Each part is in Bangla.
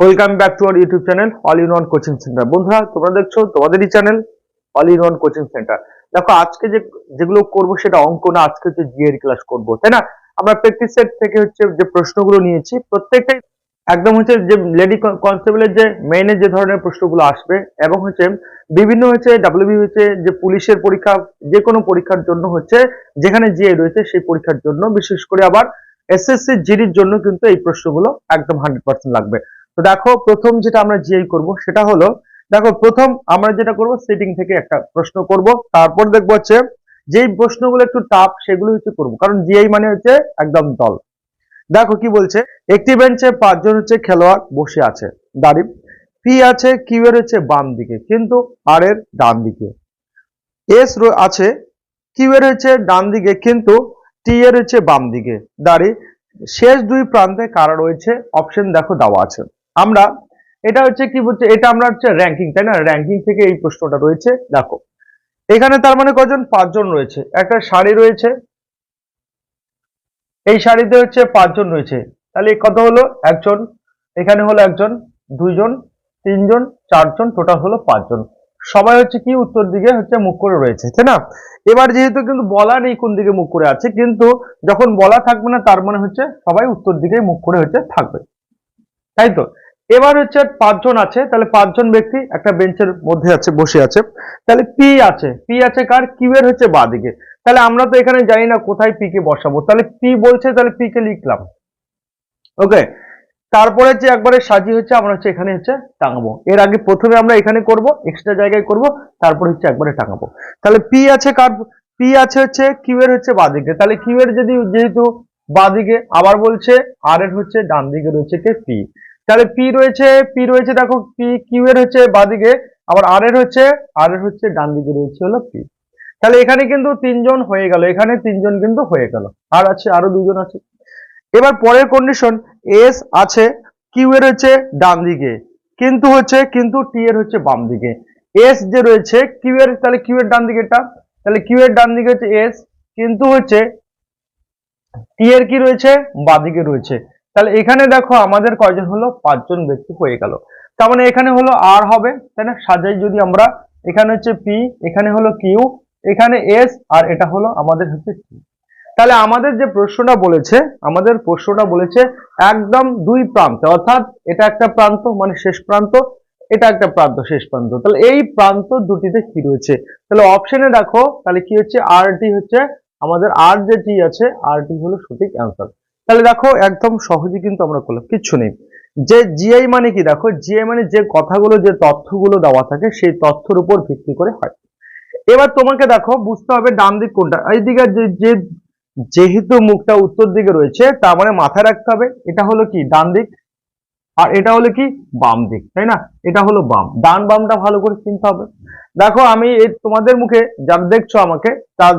Welcome back to our YouTube channel all in one coaching centre বন্ধুরা, তোমরা দেখছ তোমাদেরই channel all in one coaching centre দেখো, আজকে যে, যেগুলো করব সেটা অঙ্ক না, আজকে হচ্ছে জিএর ক্লাস করব, তাই না? আমরা প্র্যাকটিস সেট থেকে হচ্ছে যে প্রশ্নগুলো নিয়েছি, প্রত্যেকটাই একদম হচ্ছে যে লেডি কনস্টেবলের যে মেইনে যে ধরনের প্রশ্নগুলো আসবে এবং হচ্ছে বিভিন্ন হচ্ছে ডাব্লিউবি হচ্ছে যে পুলিশের পরীক্ষা, যে কোনো পরীক্ষার জন্য হচ্ছে যেখানে জিএ রয়েছে সেই পরীক্ষার জন্য, বিশেষ করে আবার এসএসসি জিডির জন্য কিন্তু এই প্রশ্নগুলো একদম হান্ড্রেড পার্সেন্ট লাগবে। তো দেখো, প্রথম যেটা আমরা জিআই করব সেটা হলো, দেখো প্রথম আমরা যেটা করব সেটিং থেকে একটা প্রশ্ন করব। তারপর দেখব হচ্ছে, যেই প্রশ্নগুলো একটু টাফ সেগুলো হচ্ছে করব। কারণ জিআই মানে হচ্ছে একদম দল দেখো কি বলছে, একটি বেঞ্চে পাঁচজন হচ্ছে খেলোয়াড় বসে আছে। দাঁড়ি পি আছে কিউ এর হচ্ছে বাম দিকে, কিন্তু আর এর ডান দিকে। এস আছে কিউ এর হচ্ছে ডান দিকে, কিন্তু টি এর হচ্ছে বাম দিকে। দাঁড়ি শেষ দুই প্রান্তে কারা রয়েছে? অপশন দেখো দেওয়া আছে। আমরা, এটা হচ্ছে কি বলছে, এটা আমরা হচ্ছে র্যাঙ্কিং তাই না? র্যাঙ্কিং থেকে এই প্রশ্নটা রয়েছে, দেখো। এখানে তার মানে কজন? পাঁচজন রয়েছে। একটা শাড়ি রয়েছে। এই শাড়িতে হচ্ছে পাঁচজন রয়েছে। তাহলে কত হলো? একজন। এখানে হলো একজন, দুইজন, তিনজন, চারজন টোটাল হলো পাঁচজন। সবাই হচ্ছে কি উত্তর দিকে হচ্ছে মুখ করে রয়েছে, তাই না? এবার যেহেতু কিন্তু বলা নেই কোন দিকে মুখ করে আছে, কিন্তু যখন বলা থাকবে না, তার মানে হচ্ছে সবাই উত্তর দিকে মুখ করে হচ্ছে থাকবে। তাই তো? এবার হচ্ছে পাঁচজন আছে, তাহলে পাঁচজন ব্যক্তি একটা বেঞ্চের মধ্যে আছে, বসে আছে। তাহলে পি আছে পি আছে কার? কিউ এর হচ্ছে বাদিকে। তাহলে আমরা তো এখানে জানি না কোথায় পি কে বসাবো। তাহলে পি বলছে, তাহলে পি কে লিখলাম। ওকে তারপরে যে একবারে সাজিয়ে হচ্ছে আমরা হচ্ছে এখানে হচ্ছে টাঙাবো। এর আগে প্রথমে আমরা এখানে করব এক্সট্রা জায়গায় করব, তারপরে হচ্ছে একবারে টাঙাবো। তাহলে পি আছে কার? পি আছে হচ্ছে কিউ এর হচ্ছে বাদিকে। তাহলে কিউ এর যদি, যেহেতু বাদিকে, আবার বলছে আর এর হচ্ছে ডান দিকে রয়েছে কে? পি তাহলে পি রয়েছে পি রয়েছে দেখো পি কিউ এর হচ্ছে বাদিকে, আবার আর এর হচ্ছে আর এর হচ্ছে ডান দিকে রয়েছে হলো পি তাহলে এখানে কিন্তু তিনজন হয়ে গেল, এখানে তিনজন কিন্তু হয়ে গেল। আর আছে, আরও দুজন আছে। এবার পরের কন্ডিশন এস আছে কিউ এর হচ্ছে ডান দিকে কিন্তু হচ্ছে, কিন্তু টি এর হচ্ছে বাম দিকে এস যে রয়েছে কিউ এর, তাহলে কিউ এর ডান দিকেটা তাহলে কিউ এর ডান দিকে হচ্ছে এস কিন্তু হচ্ছে টি এর কি রয়েছে, বাদিকে রয়েছে। তাহলে এখানে দেখো আমাদের কয়জন হলো? পাঁচজন ব্যক্তি হয়ে গেল। তার মানে এখানে হলো আর হবে, তাই না? সাজাই যদি আমরা, এখানে হচ্ছে পি এখানে হলো কিউ এখানে এস আর এটা হলো আমাদের হচ্ছে টি তাহলে আমাদের যে প্রশ্নটা বলেছে, আমাদের প্রশ্নটা বলেছে একদম দুই প্রান্তে, অর্থাৎ এটা একটা প্রান্ত মানে শেষ প্রান্ত, এটা একটা প্রান্ত, শেষ প্রান্ত। তাহলে এই প্রান্ত দুটিতে কি রয়েছে? তাহলে অপশনে দেখো, তাহলে কি হচ্ছে? আর টি হচ্ছে, আমাদের আর যে টি আছে আর টি হলো সঠিক অ্যান্সার তাহলে দেখো, একদম সহজে কিন্তু আমরা করলাম, কিচ্ছু নেই। যে জিআই মানে কি দেখো জিআই মানে যে কথাগুলো, যে তথ্যগুলো দেওয়া থাকে, সেই তথ্যের উপর ভিত্তি করে হয়। এবার তোমাকে দেখো, বুঝতে হবে ডান দিক কোনটা। এইদিকে যে যে, যেহেতু মুখটা উত্তর দিকে রয়েছে, তার মানে মাথায় রাখতে হবে। এটা হলো কি? ডান দিক। আর এটা হলো কি? বাম দিক, তাই না? এটা হলো বাম। ডান বামটা ভালো করে চিনতে হবে। দেখো, আমি এই তোমাদের মুখে, যারা দেখছ আমাকে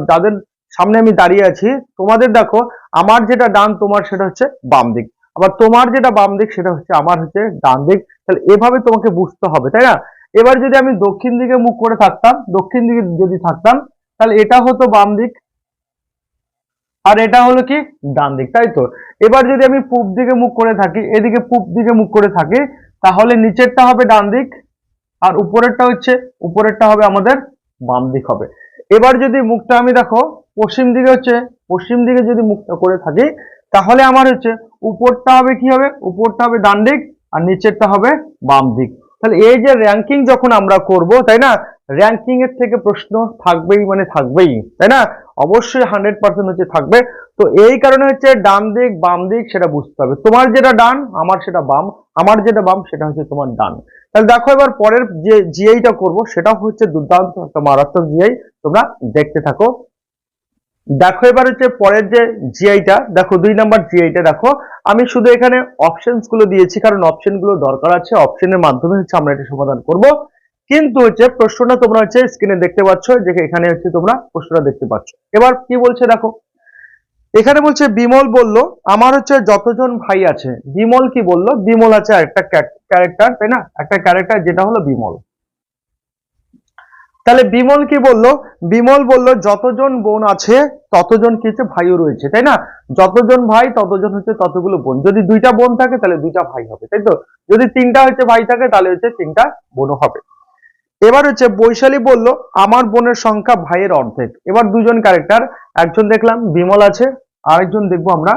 যাদের সামনে আমি দাঁড়িয়ে আছি। তোমাদের দেখো, আমার যেটা ডান, তোমার সেটা হচ্ছে বাম দিক। আবার তোমার যেটা বাম দিক, সেটা হচ্ছে আমার হচ্ছে ডান দিক। তাহলে এভাবে তোমাকে বুঝতে হবে, তাই না? এবার যদি আমি দক্ষিণ দিকে মুখ করে থাকতাম, দক্ষিণ দিকে যদি থাকতাম, তাহলে এটা হতো বাম দিক আর এটা হলো কি? ডান দিক, তাই তো? এবার যদি আমি পূব দিকে মুখ করে থাকি, এদিকে পূব দিকে মুখ করে থাকি, তাহলে নিচেরটা হবে ডান দিক আর উপরেরটা হচ্ছে, উপরেরটা হবে আমাদের বাম দিক হবে। এবার যদি মুখটা আমি দেখো পশ্চিম দিকে হচ্ছে, পশ্চিম দিকে যদি মুখটা করে থাকি, তাহলে আমার হচ্ছে উপরটা হবে কি হবে? উপরটা হবে ডান দিক আর নিচেরটা হবে বাম দিক। তাহলে এই যে র্যাঙ্কিং যখন আমরা করব, তাই না? র্যাঙ্কিং এর থেকে প্রশ্ন থাকবেই মানে থাকবেই, তাই না? অবশ্যই হান্ড্রেড পার্সেন্ট হচ্ছে থাকবে। তো এই কারণে হচ্ছে ডান দিক, বাম দিক সেটা বুঝতে হবে। তোমার যেটা ডান, আমার সেটা বাম, আমার যেটা বাম সেটা হচ্ছে তোমার ডান। তাহলে দেখো এবার পরের যে জিআইটা করব, সেটা হচ্ছে দুর্দান্ত, একটা মারাত্মক জিআই তোমরা দেখতে থাকো। দেখো এবার হচ্ছে পরের যে জিআইটা দেখো দুই নাম্বার জিআইটা দেখো। আমি শুধু এখানে অপশনসগুলো দিয়েছি, কারণ অপশনগুলো দরকার আছে। অপশনের মাধ্যমে হচ্ছে আমরা এটা সমাধান করব। কিন্তু হচ্ছে প্রশ্নটা তোমরা হচ্ছে স্ক্রিনে দেখতে পাচ্ছ, যে এখানে হচ্ছে তোমরা প্রশ্নটা দেখতে পাচ্ছ। এবার কি বলছে দেখো? এখানে বলছে, বিমল বলল, আমার হচ্ছে যতজন ভাই আছে। বিমল কি বলল? বিমল আছে একটা ক্যারেক্টার তাই না? একটা ক্যারেক্টার যেটা হলো বিমল। তাহলে বিমল কি বলল? বিমল বলল, যতজন বোন আছে, ততজন কি হচ্ছে ভাইও রয়েছে, তাই না? যতজন ভাই, ততজন হচ্ছে ততগুলো বোন। যদি দুইটা বোন থাকে, তাহলে দুইটা ভাই হবে, তাই তো? যদি তিনটা হচ্ছে ভাই থাকে, তাহলে হচ্ছে তিনটা বোনও হবে। এবার হচ্ছে বৈশালী বলল, আমার বোনের সংখ্যা ভাইয়ের অর্ধেক। এবার দুজন ক্যারেক্টার একজন দেখলাম বিমল আছে, আরেকজন দেখব আমরা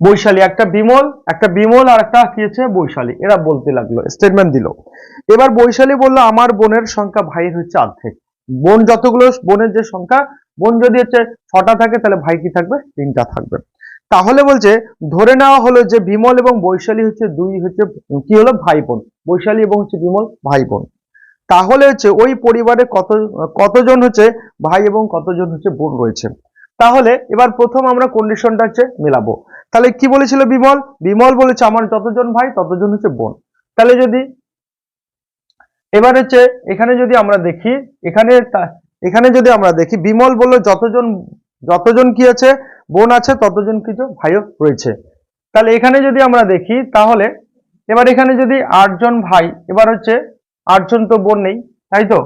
বৈশালী, একটা বিমল একটা বিমল আর একটা কি হচ্ছে? বৈশালী। এরা বলতে লাগল স্টেটমেন্ট দিল। এবার বৈশালী বলল, আমার বোনের সংখ্যা ভাইয়ের হচ্ছে অর্ধেক। বোন যতগুলো, বোনের যে সংখ্যা, বোন যদি হচ্ছে ছটা থাকে, তাহলে ভাই কি থাকবে? তিনটা থাকবে। তাহলে বলছে, ধরে নেওয়া হলো যে বিমল এবং বৈশালী হচ্ছে দুই হচ্ছে, কি হলো? ভাই বোন বৈশালী এবং হচ্ছে বিমল ভাই বোন তাহলে হচ্ছে ওই পরিবারে কত, কতজন হচ্ছে ভাই এবং কতজন হচ্ছে বোন রয়েছে? তাহলে এবার প্রথম আমরা কন্ডিশনটা হচ্ছে মেলাবো। তাহলে কি বলেছিল বিমল? বিমল বলেছে, আমার যতজন ভাই, ততজন হচ্ছে বোন। তাহলে যদি এবার হচ্ছে এখানে যদি আমরা দেখি, এখানে এখানে যদি আমরা দেখি, বিমল বলল, যতজন যতজন কি আছে? বোন আছে, ততজন কিছু ভাইও রয়েছে। তাহলে এখানে যদি আমরা দেখি, তাহলে এবার এখানে যদি আটজন ভাই, এবার হচ্ছে আটজন তো বোন নেই, তাই তো?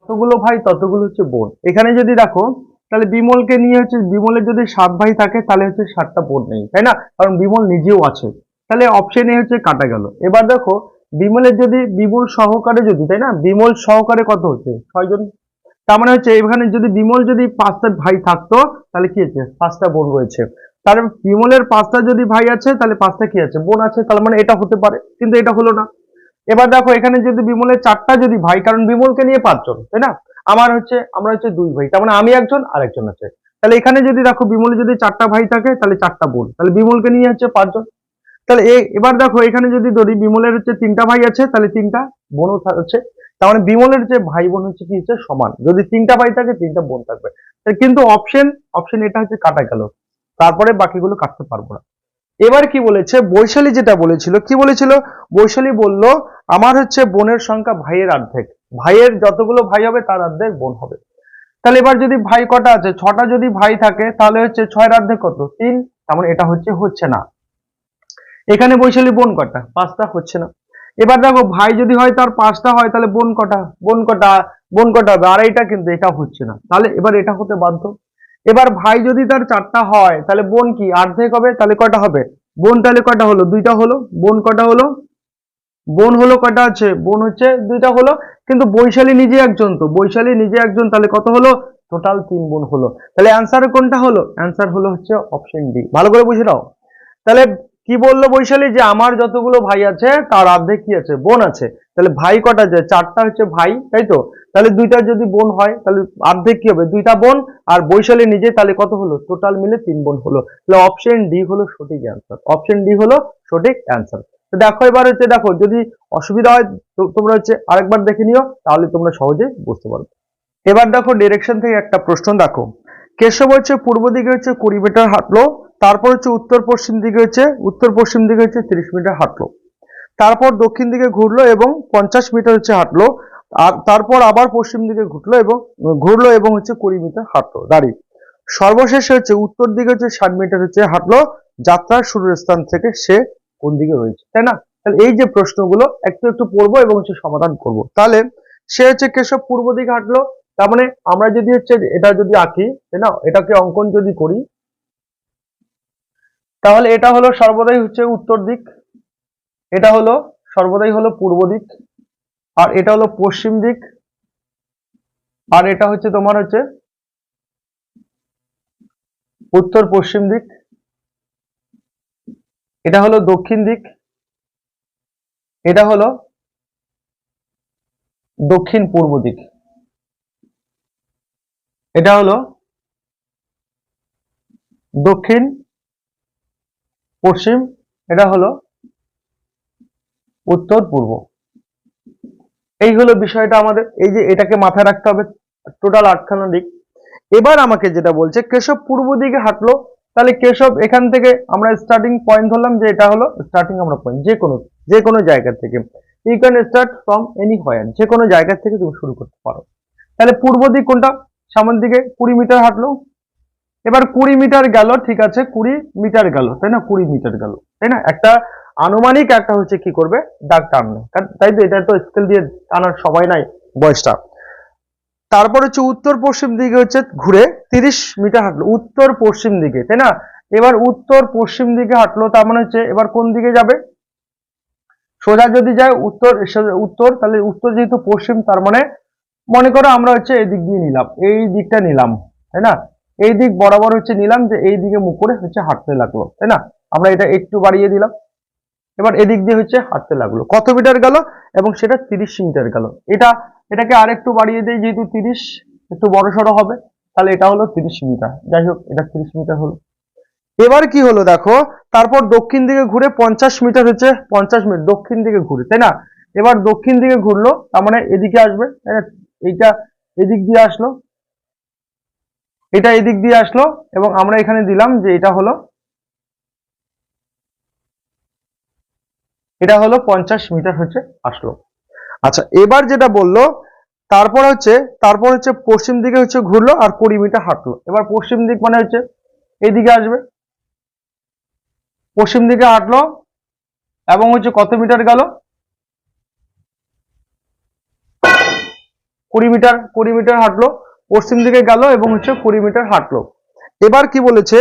ততগুলো ভাই, ততগুলো হচ্ছে বোন। এখানে যদি দেখো তাহলে বিমলকে নিয়ে হচ্ছে, বিমলের যদি সাত ভাই থাকে, তাহলে হচ্ছে সাতটা বোন নেই, তাই না? কারণ বিমল নিজেও আছে। তাহলে অপশন এ হচ্ছে কাটা গেল। এবার দেখো, বিমলের যদি, বিমল সহকারে যদি, তাই না? বিমল সহকারে কত হচ্ছে? ছয়জন তার মানে হচ্ছে, এখানে যদি বিমল যদি পাঁচটা ভাই থাকতো, তাহলে কি আছে পাঁচটা বোন রয়েছে। তার বিমলের পাঁচটা যদি ভাই আছে, তাহলে পাঁচটা কি আছে? বোন আছে তার মানে এটা হতে পারে, কিন্তু এটা হলো না। এবার দেখো, এখানে যদি বিমলের চারটা যদি ভাই, কারণ বিমলকে নিয়ে পাঁচজন, তাই না? আমার হচ্ছে, আমরা হচ্ছে দুই ভাই, তার মানে আমি একজন আর একজন আছে। তাহলে এখানে যদি দেখো বিমলের যদি চারটা ভাই থাকে, তাহলে চারটা বোন। তাহলে বিমলকে নিয়ে হচ্ছে পাঁচজন। তাহলে এবার দেখো, এখানে যদি ধরি, বিমলের হচ্ছে তিনটা ভাই আছে, তাহলে তিনটা বোনও হচ্ছে তার মানে বিমলের যে ভাই বোন হচ্ছে কি হচ্ছে সমান। যদি তিনটা ভাই থাকে, তিনটা বোন থাকবে। কিন্তু অপশন অপশন এটা হচ্ছে কাটা গেল। তারপরে বাকিগুলো কাটতে পারব না। এবার কি বলেছে? বৈশালী যেটা বলেছিল, কি বলেছিল? বৈশালী বলল, আমার হচ্ছে বোনের সংখ্যা ভাইয়ের অর্ধেক। ভাইয়ের যতগুলো ভাই হবে, তার অর্ধেক বোন হবে। তাহলে এবার যদি ভাই কটা আছে? ছটা যদি ভাই থাকে, তাহলে হচ্ছে ছয়ের অর্ধেক কত? তিন। তার মানে এটা হচ্ছে হচ্ছে না। এখানে বৈশালী বোন কটা? পাঁচটা হচ্ছে না। এবার দেখো, ভাই যদি হয়, তার পাঁচটা হয়, তাহলে বোন কটা? বোন কটা? বোন কটা হবে। আর এইটা কিন্তু এটা হচ্ছে না। তাহলে এবার এটা হতে বাধ্য। এবার ভাই যদি তার চারটা হয়, তাহলে বোন কি? অর্ধেক হবে, তাহলে কটা হবে? বোন তাহলে কটা হলো? দুইটা হলো। বোন কটা হলো? বোন হলো কটা আছে? বোন হচ্ছে দুইটা হলো, কিন্তু বৈশালী নিজে একজন তো। বৈশালী নিজে একজন, তাহলে কত হলো? টোটাল তিন বোন হলো। তাহলে অ্যান্সার কোনটা হলো? অ্যান্সার হলো হচ্ছে অপশন ডি ভালো করে বুঝে নাও। তাহলে কি বলল বৈশালী? যে আমার যতগুলো ভাই আছে, তার অর্ধেক কি আছে? বোন আছে। তাহলে ভাই কটা আছে চারটা হচ্ছে ভাই, তাই তো? তাহলে দুইটা যদি বোন হয়, তাহলে অর্ধেক কি হবে? দুইটা বোন আর বৈশালী নিজে, তাহলে কত হলো? টোটাল মিলে তিন বোন হলো। তাহলে অপশন ডি হলো সঠিক অ্যান্সার অপশন ডি হলো সঠিক অ্যান্সার তো দেখো, এবার হচ্ছে দেখো, যদি অসুবিধা হয় তোমরা হচ্ছে আরেকবার দেখে নিও, তাহলে তোমরা সহজে বুঝতে পারবে। এবার দেখো ডিরেকশন থেকে একটা প্রশ্ন দেখো। কেশব হচ্ছে পূর্ব দিকে হচ্ছে কুড়ি মিটার হাঁটলো, তারপর হচ্ছে উত্তর পশ্চিম দিকে হচ্ছে, উত্তর পশ্চিম দিকে হচ্ছে তিরিশ মিটার হাঁটলো। তারপর দক্ষিণ দিকে ঘুরলো এবং পঞ্চাশ মিটার হচ্ছে হাঁটলো, আর তারপর আবার পশ্চিম দিকে ঘুরলো এবং ঘুরলো এবং হচ্ছে কুড়ি মিটার হাঁটলো। দাঁড়িয়ে। সর্বশেষে হচ্ছে উত্তর দিকে হচ্ছে ষাট মিটার হচ্ছে হাঁটলো, যাত্রার শুরুর স্থান থেকে সে কোন দিকে রয়েছে তাই না? তাহলে এই যে প্রশ্নগুলো একটু একটু পড়ব এবং হচ্ছে সমাধান করব। তাহলে সে হচ্ছে কেশব পূর্ব দিকে হাঁটলো, তার মানে আমরা যদি হচ্ছে এটা যদি আঁকি, তাই না? এটাকে অঙ্কন যদি করি, তাহলে এটা হলো সর্বদাই হচ্ছে উত্তর দিক, এটা হলো, সর্বদাই হলো পূর্ব দিক, আর এটা হলো পশ্চিম দিক, আর এটা হচ্ছে তোমার হচ্ছে উত্তর পশ্চিম দিক এটা হলো দক্ষিণ দিক, এটা হলো দক্ষিণ পূর্ব দিক, এটা হলো দক্ষিণ পশ্চিম, এটা হলো উত্তর পূর্ব। এই হলো বিষয়টা আমাদের, এই যে এটাকে মাথায় রাখতে হবে টোটাল আটখানা দিক। এবার আমাকে যেটা বলছে, কেশব পূর্ব দিকে হাঁটলো তাহলে কেশব, এখান থেকে আমরা স্টার্টিং পয়েন্ট ধরলাম যে এটা হলো স্টার্টিং আমরা পয়েন্ট যে কোনো যে কোনো জায়গা থেকে। You can start from any point যে কোনো জায়গা থেকে তুমি শুরু করতে পারো। তাহলে পূর্ব দিক কোনটা? সামনের দিকে কুড়ি মিটার হাঁটলো। এবার কুড়ি মিটার গেল, ঠিক আছে, কুড়ি মিটার গেল, তাই না? কুড়ি মিটার গেল, তাই না? একটা আনুমানিক একটা হচ্ছে কি করবে? দাগ টানবে। তাই তো এটা তো স্কেল দিয়ে টানার সময় নাই বয়সটা। তারপর হচ্ছে উত্তর পশ্চিম দিকে হচ্ছে ঘুরে তিরিশ মিটার হাঁটলো, উত্তর পশ্চিম দিকে, তাই না? এবার উত্তর পশ্চিম দিকে হাঁটলো, তার মানে হচ্ছে এবার কোন দিকে যাবে? সোজা যদি যায় উত্তর উত্তর, তাহলে উত্তর যেহেতু পশ্চিম, তার মানে মনে করো আমরা হচ্ছে এই দিক দিয়ে নিলাম, এই দিকটা নিলাম, তাই না? এই দিক বরাবর হচ্ছে নিলাম যে এই দিকে মুখ করে হচ্ছে হাঁটতে লাগল, তাই না? আমরা এটা একটু বাড়িয়ে দিলাম। এবার এদিক দিয়ে হচ্ছে হাঁটতে লাগল। কত মিটার গেল? এবং সেটা তিরিশ মিটার গেল। এটা, এটাকে আরেকটু বাড়িয়ে দেয় যেহেতু তিরিশ, একটু বড় সড়ো হবে, তাহলে এটা হলো তিরিশ মিটার। যাই হোক, এটা তিরিশ মিটার হলো। এবার কি হলো দেখো, তারপর দক্ষিণ দিকে ঘুরে পঞ্চাশ মিটার হচ্ছে, পঞ্চাশ মিটার, দক্ষিণ দিকে ঘুরে, তাই না? এবার দক্ষিণ দিকে ঘুরলো, তার মানে এদিকে আসবে এইটা এদিক দিয়ে আসলো। এটা এদিক দিয়ে আসলো, এবং আমরা এখানে দিলাম যে এটা হলো এটা হলো পঞ্চাশ মিটার হচ্ছে আসলো। আচ্ছা এবার যেটা বলল, তারপর হচ্ছে তারপর হচ্ছে পশ্চিম দিকে হচ্ছে ঘুরলো আর কুড়ি মিটার হাঁটলো। এবার পশ্চিম দিক মানে হচ্ছে, এইদিকে আসবে। পশ্চিম দিকে হাঁটলো এবং হচ্ছে কত মিটার গেল? কুড়ি মিটার কুড়ি মিটার হাঁটলো, পশ্চিম দিকে গেল এবং হচ্ছে কুড়ি মিটার হাঁটলো। এবার কি বলেছে?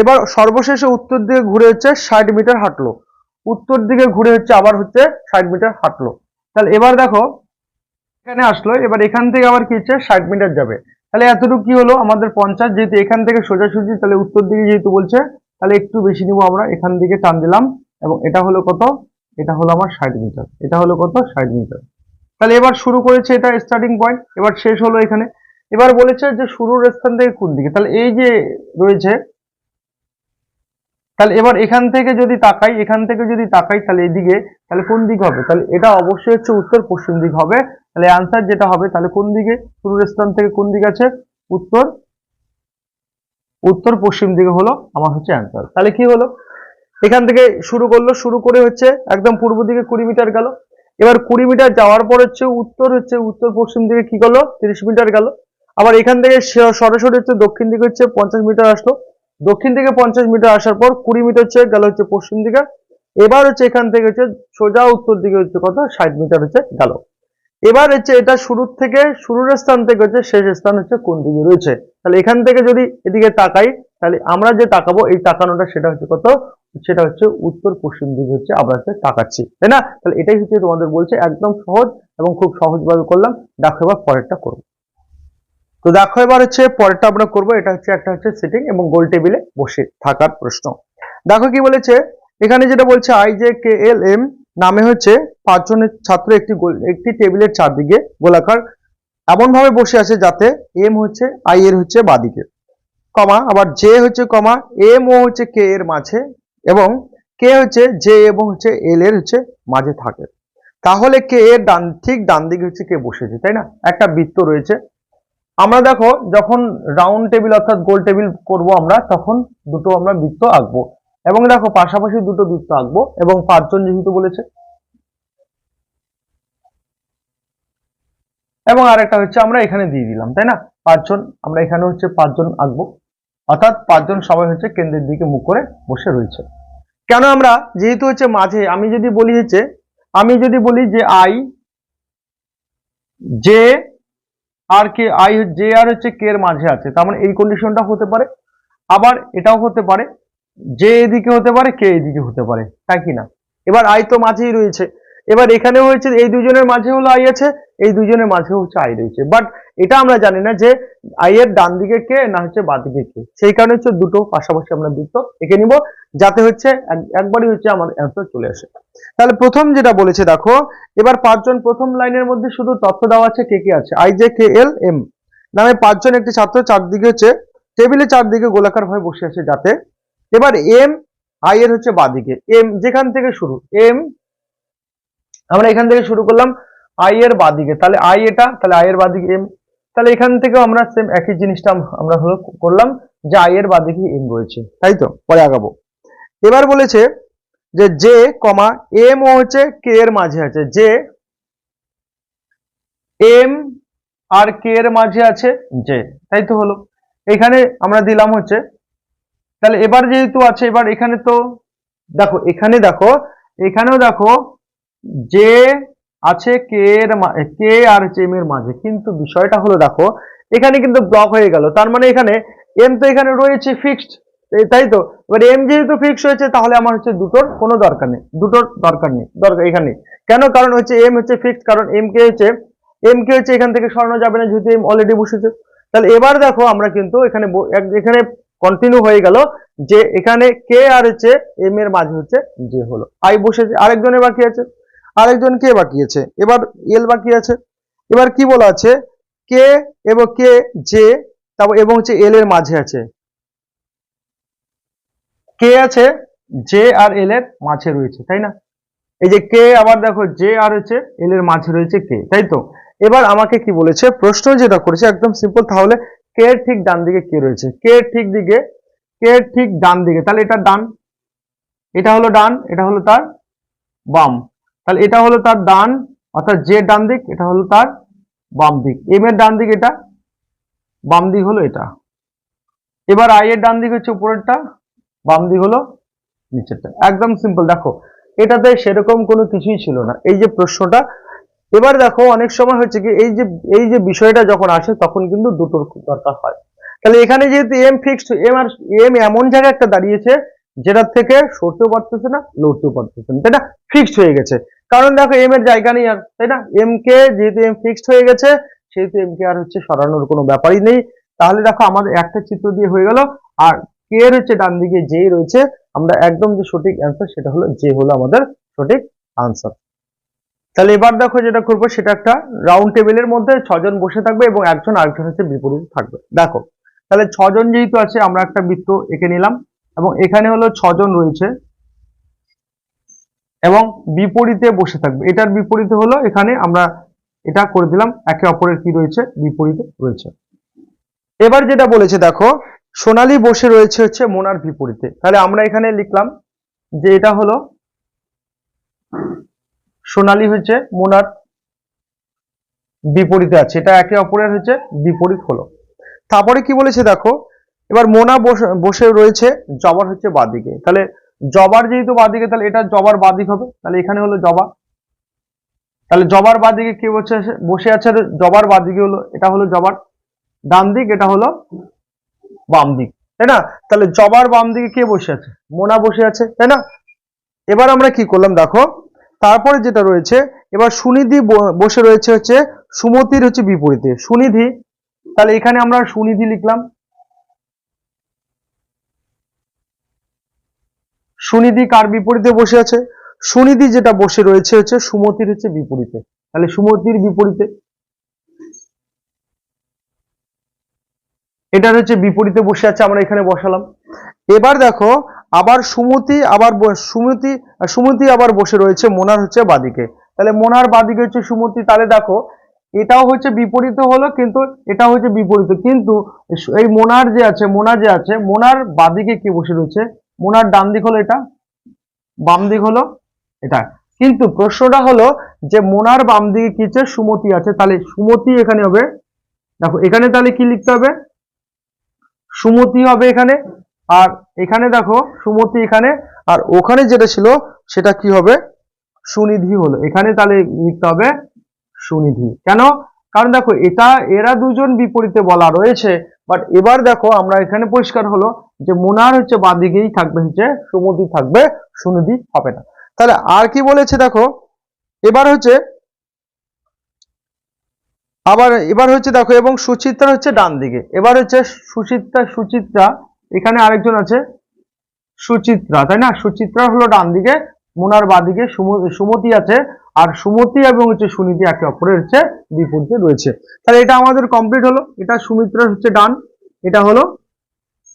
এবার সর্বশেষে উত্তর দিকে ঘুরে হচ্ছে ষাট মিটার হাঁটলো। উত্তর দিকে ঘুরে হচ্ছে, আবার হচ্ছে ষাট মিটার হাঁটলো। তাহলে এবার দেখো, এখানে আসলো, এবার এখান থেকে আবার কি হচ্ছে, ষাট মিটার যাবে। তাহলে এতটুকু কি হলো? আমাদের পঞ্চাশ, যেহেতু এখান থেকে সোজাসুজি, তাহলে উত্তর দিকে যেহেতু বলছে, তাহলে একটু বেশি নিব আমরা, এখান দিকে টান দিলাম, এবং এটা হলো কত? এটা হলো আমার ষাট মিটার, এটা হলো কত? ষাট মিটার। তাহলে এবার শুরু করেছে এটা স্টার্টিং পয়েন্ট এবার শেষ হলো এখানে। এবার বলেছে যে শুরুর স্থান থেকে কোন দিকে? তাহলে এই যে রয়েছে তাহলে এবার এখান থেকে যদি তাকাই, এখান থেকে যদি তাকাই, তাহলে এদিকে তাহলে কোন দিক হবে? তাহলে এটা অবশ্যই হচ্ছে উত্তর, পশ্চিম দিক হবে। তাহলে আনসার যেটা হবে, তাহলে কোন দিকে? শুরুর স্থান থেকে কোন দিক আছে? উত্তর উত্তর পশ্চিম দিকে হলো আমার হচ্ছে অ্যান্সার তাহলে কি হলো? এখান থেকে শুরু করল, শুরু করে হচ্ছে একদম পূর্ব দিকে কুড়ি মিটার গেল। এবার কুড়ি মিটার যাওয়ার পর হচ্ছে উত্তর হচ্ছে উত্তর পশ্চিম দিকে কি করল? তিরিশ মিটার গেল। আবার এখান থেকে সরাসরি হচ্ছে দক্ষিণ দিকে হচ্ছে পঞ্চাশ মিটার আসলো। দক্ষিণ থেকে পঞ্চাশ মিটার আসার পর কুড়ি মিটার হচ্ছে, গেল হচ্ছে পশ্চিম দিকে। এবার হচ্ছে এখান থেকে হচ্ছে সোজা উত্তর দিকে হচ্ছে কত ষাট মিটার হচ্ছে গেল। এবার হচ্ছে এটা শুরুর থেকে, শুরুর স্থান থেকে হচ্ছে শেষ স্থান হচ্ছে কোন দিকে রয়েছে? তাহলে এখান থেকে যদি এদিকে তাকাই, তাহলে আমরা যে তাকাবো, এই তাকানোটা সেটা হচ্ছে কত? সেটা হচ্ছে উত্তর পশ্চিম দিকে হচ্ছে আমরা হচ্ছে তাকাচ্ছি, তাই না? তাহলে এটাই হচ্ছে তোমাদের বলছে, একদম সহজ এবং খুব সহজভাবে করলাম। এবার পরেরটা করব। তো দেখো এবার হচ্ছে পরেরটা আমরা করব, এটা হচ্ছে একটা হচ্ছে সিটিং এবং গোল টেবিলে বসে থাকার প্রশ্ন। দেখো কি বলেছে? এখানে যেটা বলছে I J K L M নামে হচ্ছে পাঁচজনের ছাত্র একটি গোল, একটি টেবিলের চারদিকে গোলাকার এমন ভাবে বসে আছে যাতে এম হচ্ছে আই এর হচ্ছে বাদিকে। কমা, আবার জে হচ্ছে কমা এম ও হচ্ছে কে এর মাঝে এবং কে হচ্ছে জে এবং হচ্ছে এল এর হচ্ছে মাঝে থাকে। তাহলে কে এর ডান, ঠিক ডান দিকে হচ্ছে কে বসেছে, তাই না? একটা বৃত্ত রয়েছে আমরা দেখো, যখন রাউন্ড টেবিল অর্থাৎ গোল টেবিল করব আমরা, তখন দুটো আমরা বৃত্ত আঁকবো। এবং দেখো, পাশাপাশি দুটো বৃত্ত আঁকবো, এবং পাঁচজন যেহেতু বলেছে। এবং আরেকটা হচ্ছে আমরা এখানে দিয়ে দিলাম, তাই না? পাঁচজন, আমরা এখানে হচ্ছে পাঁচজন আঁকবো। অর্থাৎ পাঁচজন সবাই হচ্ছে কেন্দ্রের দিকে মুখ করে বসে রয়েছে। কেন আমরা, যেহেতু হচ্ছে মাঝে, আমি যদি বলি হচ্ছে, আমি যদি বলি যে আই যে আর কে, আই যে আর হচ্ছে কে এর মাঝে আছে। তার মানে এই কন্ডিশনটা হতে পারে, আবার এটাও হতে পারে যে এদিকে হতে পারে, কে এদিকে হতে পারে, তাই কি না? এবার আই তো মাঝেই রয়েছে। এবার এখানেও হয়েছে এই দুজনের মাঝে হলো আই আছে, এই দুজনের মাঝে হচ্ছে আই রয়েছে। বাট এটা আমরা জানি না যে আই এর ডান দিকে কে, না হচ্ছে বাঁ দিকে কে। সেই কারণে হচ্ছে দুটো পাশাপাশি আমরা বৃত্ত এঁকে নিব, যাতে হচ্ছে এক- একবারই হচ্ছে আমার অ্যান্সার চলে আসে। তাহলে প্রথম যেটা বলেছে, দেখো, এবার পাঁচজন প্রথম লাইনের মধ্যে শুধু তথ্য দেওয়া আছে কে কে আছে। I J K L M নামে পাঁচজন একটি ছাত্র, চারদিকে হচ্ছে টেবিলে চারদিকে গোলাকার ভাবে বসে আছে যাতে। এবার এম আই এর হচ্ছে বাদিকে এম যেখান থেকে শুরু এম আমরা এখান থেকে শুরু করলাম আই এর বাদিকে। তাহলে আই এটা, তাহলে আই এর বাদিকে এম তাহলে এখান থেকেও আমরা সেম একই জিনিসটা আমরা হলো করলাম যে আই এর বাদিকে এম রয়েছে। তাই তো? পরে আগাবো। এবার বলেছে যে জে কমা এম ও হচ্ছে কে এর মাঝে আছে। যে এম আর কে এর মাঝে আছে জে তাই তো হলো? এখানে আমরা দিলাম হচ্ছে, তাহলে এবার যেহেতু আছে, এবার এখানে তো দেখো, এখানে দেখো, এখানেও দেখো যে আছে কে এর কে আর এম এর মাঝে। কিন্তু বিষয়টা হলো, দেখো, এখানে কিন্তু ব্লক হয়ে গেল। তার মানে এখানে এম তো এখানে রয়েছে ফিক্সড তাই তো? এবার এম যেহেতু ফিক্স হয়েছে, তাহলে আমার হচ্ছে দুটোর কোনো দরকার নেই। দুটোর দরকার নেই। দরকার এখানে কেন? কারণ হচ্ছে এম হচ্ছে ফিক্সড কারণ এম কে হচ্ছে এম কে হচ্ছে এখান থেকে সরানো যাবে না, যেহেতু এম অলরেডি বসেছে। তাহলে এবার দেখো, আমরা কিন্তু এখানে এখানে কন্টিনিউ হয়ে গেল যে এখানে কে আর হচ্ছে এম এর মাঝে হচ্ছে যে হলো। আই বসেছে। আরেকজনের বাকি আছে? আরেকজন কে বাকি আছে? এবার এল বাকি আছে। এবার কি বলা আছে? কে এবং কে যে তারপর এবং হচ্ছে এল এর মাঝে আছে। কে আছে জে আর এল এর মাঝে রয়েছে, তাই না? এই যে কে আবার দেখো জে আর হচ্ছে এল এর মাঝে রয়েছে কে তাই তো? এবার আমাকে কি বলেছে? প্রশ্ন যেটা করেছে, একদম সিম্পল তাহলে কে এর ঠিক ডান দিকে কে রয়েছে? কে এর ঠিক দিকে কে এর ঠিক ডান দিকে, তাহলে এটা ডান। এটা হলো ডান, এটা হলো তার বাম। তাহলে এটা হলো তার ডান, অর্থাৎ যে ডান দিক, এটা হলো তার বাম দিক। এম এর ডান দিক এটা, বাম দিক হলো এটা। এবার আই এর ডান দিক হচ্ছে উপরেরটা, বাম দিক হলো নিচেরটা। একদম সিম্পল দেখো, এটাতে সেরকম কোনো কিছুই ছিল না। এই যে প্রশ্নটা, এবার দেখো, অনেক সময় হচ্ছে কি, এই যে এই যে বিষয়টা যখন আসে, তখন কিন্তু দুটোর দরকার হয়। তাহলে এখানে যেহেতু এম ফিক্সড এম আর এম এমন জায়গায় একটা দাঁড়িয়েছে যেটার থেকে সরতেও পারতেছে না লড়তেও পারতেছে না, তাই না? ফিক্সড হয়ে গেছে। কারণ দেখো এম এর জায়গা নেই আর, তাই না? এম কে যেহেতু এম ফিক্সড হয়ে গেছে, সেহেতু এম কে আর হচ্ছে সরানোর কোনো ব্যাপারই নেই। তাহলে দেখো, আমাদের একটা চিত্র দিয়ে হয়ে গেল। আর কে হচ্ছে ডান দিকে যে রয়েছে। আমরা একদম যে সঠিক অ্যান্সার সেটা হলো যে হলো আমাদের সঠিক আনসার তাহলে এবার দেখো যেটা করব, সেটা একটা রাউন্ড টেবিলের মধ্যে ছজন বসে থাকবে এবং একজন আরেকজন হচ্ছে বিপরীত থাকবে। দেখো, তাহলে ছজন যেহেতু আছে, আমরা একটা বৃত্ত এঁকে নিলাম। এবং এখানে হলো ছজন রয়েছে। এবং বিপরীতে বসে থাকবে। এটার বিপরীতে হলো এখানে আমরা এটা করে দিলাম, একে অপরের কি রয়েছে? বিপরীতে রয়েছে। এবার যেটা বলেছে, দেখো, সোনালী বসে রয়েছে হচ্ছে মোনার বিপরীতে। তাহলে আমরা এখানে লিখলাম যে এটা হলো সোনালি হচ্ছে মোনার বিপরীতে আছে। এটা একে অপরের হচ্ছে বিপরীত হলো। তারপরে কি বলেছে, দেখো এবার মোনা বসে রয়েছে, জবার হচ্ছে বাদিকে তাহলে জবার যেহেতু বাদিকে তাহলে এটা জবার বাদিক হবে। তাহলে এখানে হলো জবা। তাহলে জবার বাদিকে কে বসে আছে? বসে আছে জবার বাদিকে হলো, এটা হলো জবার। ডান দিক, এটা হলো বাম দিক, তাই না? তাহলে জবার বাম দিকে কে বসে আছে? মোনা বসে আছে, তাই না? এবার আমরা কি করলাম, দেখো। তারপরে যেটা রয়েছে, এবার সুনিধি বসে রয়েছে হচ্ছে সুমতির হচ্ছে বিপরীতে। সুনিধি, তাহলে এখানে আমরা সুনিধি লিখলাম। সুনিধি কার বিপরীতে বসে আছে? সুনিধি যেটা বসে রয়েছে হচ্ছে সুমতির হচ্ছে বিপরীতে। তাহলে সুমতির বিপরীতে এটার হচ্ছে বিপরীতে বসে আছে, আমরা এখানে বসালাম। এবার দেখো, আবার সুমতি আবার সুমতি সুমতি আবার বসে রয়েছে মোনার হচ্ছে বাদিকে। তাহলে মোনার বাদিকে হচ্ছে সুমতি, তাহলে দেখো, এটাও হচ্ছে বিপরীত হলো, কিন্তু এটা হচ্ছে বিপরীত। কিন্তু এই মোনার যে আছে, মোনা যে আছে, মোনার বাদিকে কে বসে রয়েছে? মোনার ডান দিক হলো এটা, বাম দিক হলো এটা। কিন্তু প্রশ্নটা হলো যে মোনার বাম দিকে কি আছে? সুমতি আছে। তাহলে সুমতি এখানে হবে। দেখো, এখানে তাহলে কি লিখতে হবে? সুমতি হবে এখানে। আর এখানে দেখো, সুমতি এখানে। আর ওখানে যেটা ছিল, সেটা কি হবে? সুনিধি হলো। এখানে তাহলে লিখতে হবে সুনিধি। কেন? কারণ দেখো, এটা, এরা দুজন বিপরীতে বলা রয়েছে। বাট এবার দেখো আমরা এখানে পরিষ্কার হলো যে মোনার হচ্ছে বাদিকেই থাকবে, হচ্ছে সুমতি থাকবে, সুনিধি হবে না। তাহলে আর কি বলেছে দেখো? এবার হচ্ছে, আবার এবার হচ্ছে দেখো, এবং সুচিত্রা হচ্ছে ডান দিকে। এবার হচ্ছে সুচিত্রা সুচিত্রা, এখানে আরেকজন আছে, সুচিত্রা, তাই না? সুচিত্রা হলো ডান দিকে মোনার বাদিকে সুম- সুমতি আছে, আর সুমতি এবং হচ্ছে সুনীতি একে অপরের হচ্ছে বিপরীতে রয়েছে। তাহলে এটা আমাদের কমপ্লিট হলো। এটা সুমিত্রা হচ্ছে ডান, এটা হলো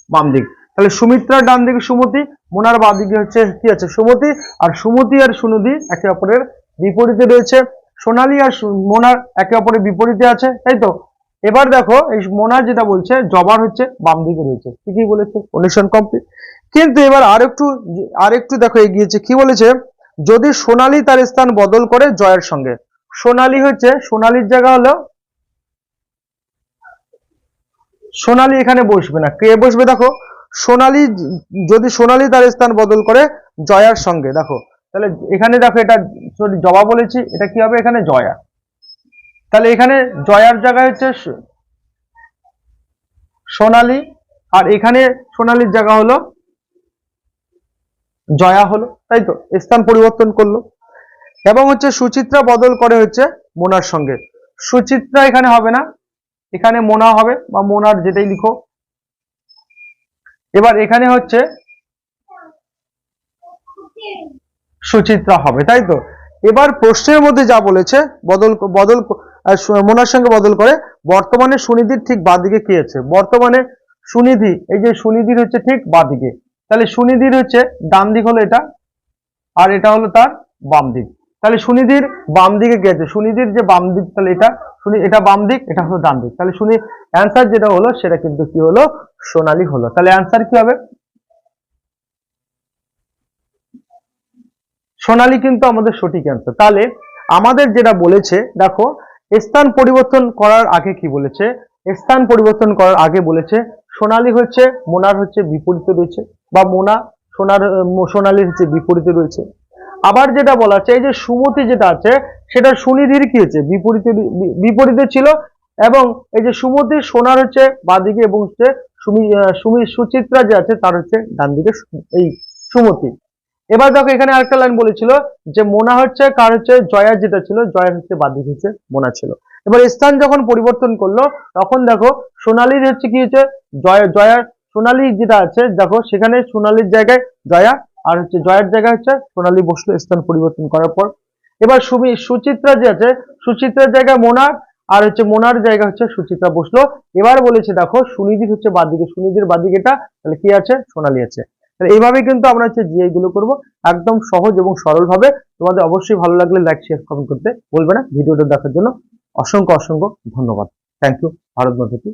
বাম দিক। তাহলে সুমিত্রার ডান দিকে সুমতি, মোনার বাম দিকে হচ্ছে কি আছে? সুমতি, আর সুমতি আর সুনদী একে অপরের বিপরীতে রয়েছে। সোনালী আর মোনার একে অপরের বিপরীতে আছে, তাই তো? এবার দেখো, এই মোনার যেটা বলছে, জবার হচ্ছে বাম দিকে রয়েছে। ঠিকই বলেছে। কন্ডিশন কমপ্লিট কিন্তু এবার আরেকটু আরেকটু দেখো এগিয়েছে কি বলেছে? যদি সোনালী তার স্থান বদল করে জয়ের সঙ্গে। সোনালী হচ্ছে, সোনালীর জায়গা হলো, সোনালী এখানে বসবে না। কে বসবে দেখো? সোনালী, যদি সোনালী তার স্থান বদল করে জয়ার সঙ্গে, দেখো। তাহলে এখানে দেখো এটা সরি জবা বলেছি, এটা কি হবে? এখানে জয়া। তাহলে এখানে জয়ার জায়গায় হচ্ছে সোনালী, আর এখানে সোনালীর জায়গা হলো জয়া হলো, তাই তো? স্থান পরিবর্তন করল। এবং হচ্ছে সুচিত্রা বদল করে হচ্ছে মোনার সঙ্গে। সুচিত্রা এখানে হবে না। এখানে মোনা হবে, বা মোনার যেটাই লিখো। এবার এখানে হচ্ছে সুচিত্রা হবে, তাই তো? এবার প্রশ্নের মধ্যে যা বলেছে, বদল বদল মোনার সঙ্গে বদল করে, বর্তমানে সুনিধির ঠিক বাদিকে কি আছে? বর্তমানে সুনিধি, এই যে সুনিধির হচ্ছে ঠিক বাদিকে। তাহলে সুনিধির হচ্ছে ডান দিক হলো এটা, আর এটা হলো তার বাম দিক। তাহলে সুনিধির বাম দিকে আছে সুনিধির যে বাম দিক, তাহলে এটা শুনি এটা বাম দিক, এটা হলো ডান দিক। তাহলে শুনি অ্যান্সার যেটা হলো, সেটা কিন্তু কি হলো? সোনালী হলো। তাহলে অ্যান্সার কি হবে? সোনালী কিন্তু আমাদের সঠিক অ্যান্সার তাহলে আমাদের যেটা বলেছে, দেখো, স্থান পরিবর্তন করার আগে কি বলেছে? স্থান পরিবর্তন করার আগে বলেছে সোনালী হচ্ছে, মোনার হচ্ছে বিপরীতে রয়েছে, বা মোনা সোনার সোনালীর হচ্ছে বিপরীতে রয়েছে। আবার যেটা বলা আছে, এই যে সুমতি যেটা আছে, সেটা সুনিধির কি হচ্ছে? বিপরীতে বিপরীতে ছিল, এবং এই যে সুমতির সোনার হচ্ছে বাদিকে, এবং হচ্ছে সুমি সুমি, সুচিত্রা যে আছে, তার হচ্ছে ডান দিকে এই সুমতি। এবার দেখো, এখানে আরেকটা লাইন বলেছিল যে মোনা হচ্ছে, কার হচ্ছে? জয়া যেটা ছিল জয়া হচ্ছে বাদিক হচ্ছে, মোনা ছিল। এবার স্থান যখন পরিবর্তন করল, তখন দেখো সোনালীর হচ্ছে কি হচ্ছে, জয়া জয়া, সোনালী যেটা আছে, দেখো সেখানে সোনালীর জায়গায় জয়া, আর হচ্ছে জয়ার জায়গায় হচ্ছে সোনালী বসল স্থান পরিবর্তন করার পর। এবার সুমি, সুচিত্রা যে আছে, সুচিত্রার জায়গায় মোনা আর হচ্ছে মোনার জায়গা হচ্ছে সুচিত্রা বসল। এবার বলেছে, দেখো সুনিধির হচ্ছে বাদিকে, সুনিধির বাদিকে এটা তাহলে কি আছে? সোনালী আছে। তাহলে এইভাবে কিন্তু আমরা হচ্ছে জিআই গুলো করব, একদম সহজ এবং সরল ভাবে। তোমাদের অবশ্যই ভালো লাগলে লাইক শেয়ার কমেন্ট করতে বলবে না। ভিডিওটা দেখার জন্য অসংখ্য অসংখ্য ধন্যবাদ। Thank you Bharat মাতাকি